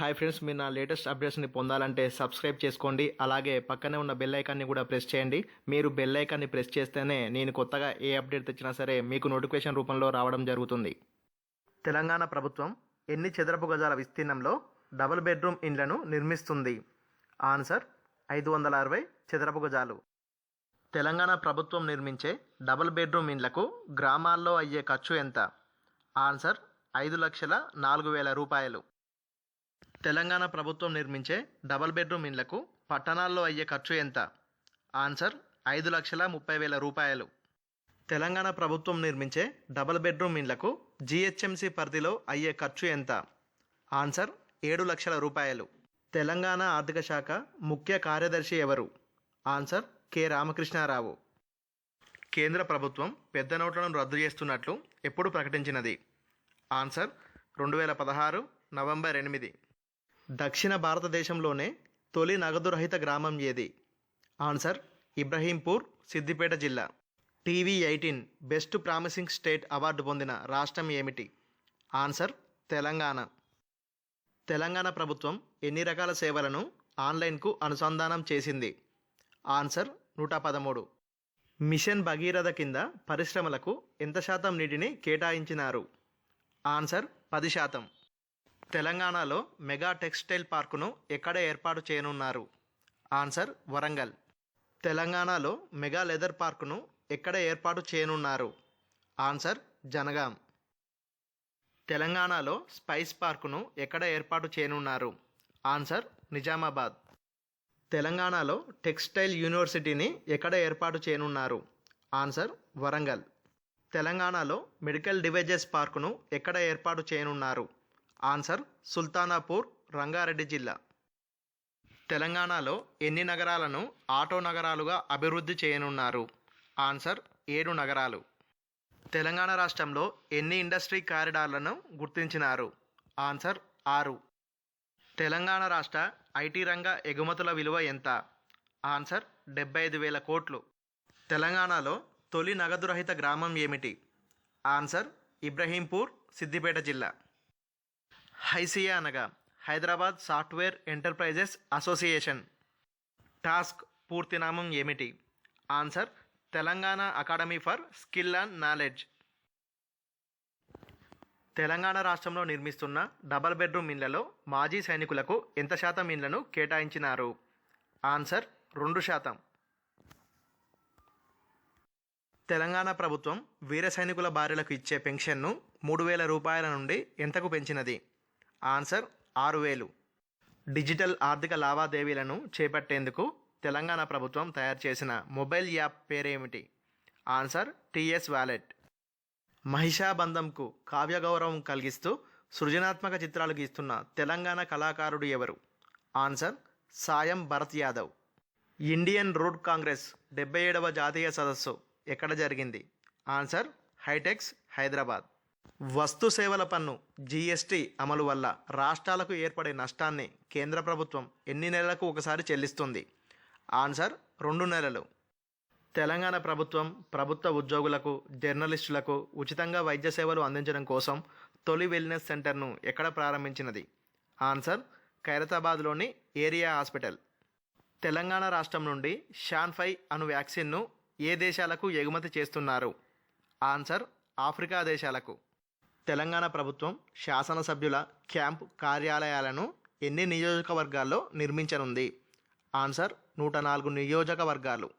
Hi friends మీరు నా latest అప్డేట్స్ని పొందాలంటే సబ్స్క్రైబ్ చేసుకోండి. అలాగే పక్కనే ఉన్న బెల్ ఐకాన్ని కూడా ప్రెస్ చేయండి. మీరు బెల్ ఐకాన్ని ప్రెస్ చేస్తేనే నేను కొత్తగా ఏ అప్డేట్ తెచ్చినా సరే మీకు నోటిఫికేషన్ రూపంలో రావడం జరుగుతుంది. తెలంగాణ ప్రభుత్వం ఎన్ని చదరపు గజాల విస్తీర్ణంలో డబుల్ బెడ్రూమ్ ఇండ్లను నిర్మిస్తుంది? ఆన్సర్ ఐదు వందల అరవై చదరపు గజాలు. తెలంగాణ ప్రభుత్వం నిర్మించే డబుల్ బెడ్రూమ్ ఇండ్లకు గ్రామాల్లో అయ్యే ఖర్చు ఎంత? ఆన్సర్ ఐదు లక్షల నాలుగు వేల రూపాయలు. తెలంగాణ ప్రభుత్వం నిర్మించే డబల్ బెడ్రూమ్ ఇండ్లకు పట్టణాల్లో అయ్యే ఖర్చు ఎంత? ఆన్సర్ ఐదు లక్షల ముప్పై వేల రూపాయలు. తెలంగాణ ప్రభుత్వం నిర్మించే డబల్ బెడ్రూమ్ ఇండ్లకు జిహెచ్ఎంసి పరిధిలో అయ్యే ఖర్చు ఎంత? ఆన్సర్ ఏడు లక్షల రూపాయలు. తెలంగాణ ఆర్థిక శాఖ ముఖ్య కార్యదర్శి ఎవరు? Answer K. రామకృష్ణారావు. కేంద్ర ప్రభుత్వం పెద్ద నోట్లను రద్దు చేస్తున్నట్లు ఎప్పుడు ప్రకటించినది. ఆన్సర్ రెండు వేల పదహారు నవంబర్ ఎనిమిది. దక్షిణ భారతదేశంలోనే తొలి నగదు రహిత గ్రామం ఏది? ఆన్సర్ ఇబ్రహీంపూర్ సిద్దిపేట జిల్లా. TV eighteen best promising state award పొందిన రాష్ట్రం ఏమిటి? ఆన్సర్ తెలంగాణ. తెలంగాణ ప్రభుత్వం ఎన్ని రకాల సేవలను ఆన్లైన్కు అనుసంధానం చేసింది? ఆన్సర్ నూట పదమూడు. మిషన్ భగీరథ కింద పరిశ్రమలకు ఎంత శాతం నీటిని కేటాయించినారు? ఆన్సర్ పది శాతం. తెలంగాణలో మెగా టెక్స్టైల్ పార్కును ఎక్కడ ఏర్పాటు చేయనున్నారు? ఆన్సర్ వరంగల్. తెలంగాణలో మెగా లెదర్ పార్కును ఎక్కడ ఏర్పాటు చేయనున్నారు? ఆన్సర్ జనగాం. తెలంగాణలో స్పైస్ పార్కును ఎక్కడ ఏర్పాటు చేయనున్నారు? ఆన్సర్ నిజామాబాద్. తెలంగాణలో టెక్స్టైల్ యూనివర్సిటీని ఎక్కడ ఏర్పాటు చేయనున్నారు? ఆన్సర్ వరంగల్. తెలంగాణలో మెడికల్ డివైజెస్ పార్కును ఎక్కడ ఏర్పాటు చేయనున్నారు? ఆన్సర్ సుల్తానాపూర్ రంగారెడ్డి జిల్లా. తెలంగాణలో ఎన్ని నగరాలను ఆటో నగరాలుగా అభివృద్ధి చేయనున్నారు? ఆన్సర్ ఏడు నగరాలు. తెలంగాణ రాష్ట్రంలో ఎన్ని ఇండస్ట్రీ కారిడార్లను గుర్తించినారు? ఆన్సర్ ఆరు. తెలంగాణ రాష్ట్ర ఐటీ రంగ ఎగుమతుల విలువ ఎంత? ఆన్సర్ డెబ్బై ఐదు వేల కోట్లు. తెలంగాణలో తొలి నగదురహిత గ్రామం ఏమిటి? ఆన్సర్ ఇబ్రహీంపూర్ సిద్దిపేట జిల్లా. హైసియా అనగా Hyderabad software enterprises association. TASK పూర్తి నామం ఏమిటి? Answer Telangana academy for skill and knowledge. Telangana రాష్ట్రంలో నిర్మిస్తున్న డబల్ బెడ్రూమ్ ఇండ్లలో మాజీ సైనికులకు ఎంత శాతం ఇండ్లను కేటాయించినారు? ఆన్సర్ రెండు శాతం. తెలంగాణ ప్రభుత్వం వీర సైనికుల భార్యలకు ఇచ్చే పెన్షన్ను మూడు వేల రూపాయల నుండి ఎంతకు పెంచినది? ఆన్సర్ ఆరు వేలు డిజిటల్ ఆర్థిక లావాదేవీలను చేపట్టేందుకు తెలంగాణ ప్రభుత్వం తయారు చేసిన మొబైల్ యాప్ పేరేమిటి? Answer TS wallet. మహిషాబంధంకు కావ్య గౌరవం కలిగిస్తూ సృజనాత్మక చిత్రాలు గీస్తున్న తెలంగాణ కళాకారుడు ఎవరు? Answer Sayam Bharat Yadav. Indian road congress డెబ్బై ఏడవ జాతీయ సదస్సు ఎక్కడ జరిగింది? Answer HITEX Hyderabad. వస్తు సేవల పన్ను జీఎస్టీ అమలు వల్ల రాష్ట్రాలకు ఏర్పడే నష్టాన్ని కేంద్ర ప్రభుత్వం ఎన్ని నెలలకు ఒకసారి చెల్లిస్తుంది? ఆన్సర్ రెండు నెలలు. తెలంగాణ ప్రభుత్వం ప్రభుత్వ ఉద్యోగులకు జర్నలిస్టులకు ఉచితంగా వైద్య సేవలు అందించడం కోసం తొలి వెల్నెస్ సెంటర్ను ఎక్కడ ప్రారంభించినది? ఆన్సర్ ఖైరతాబాద్లోని ఏరియా హాస్పిటల్. తెలంగాణ రాష్ట్రం నుండి షాన్ఫై అను వ్యాక్సిన్ను ఏ దేశాలకు ఎగుమతి చేస్తున్నారు? ఆన్సర్ ఆఫ్రికా దేశాలకు. తెలంగాణ ప్రభుత్వం శాసనసభ్యుల క్యాంప్ కార్యాలయాలను ఎన్ని నియోజకవర్గాల్లో నిర్మించనుంది? ఆన్సర్ నూట నాలుగు నియోజకవర్గాలు.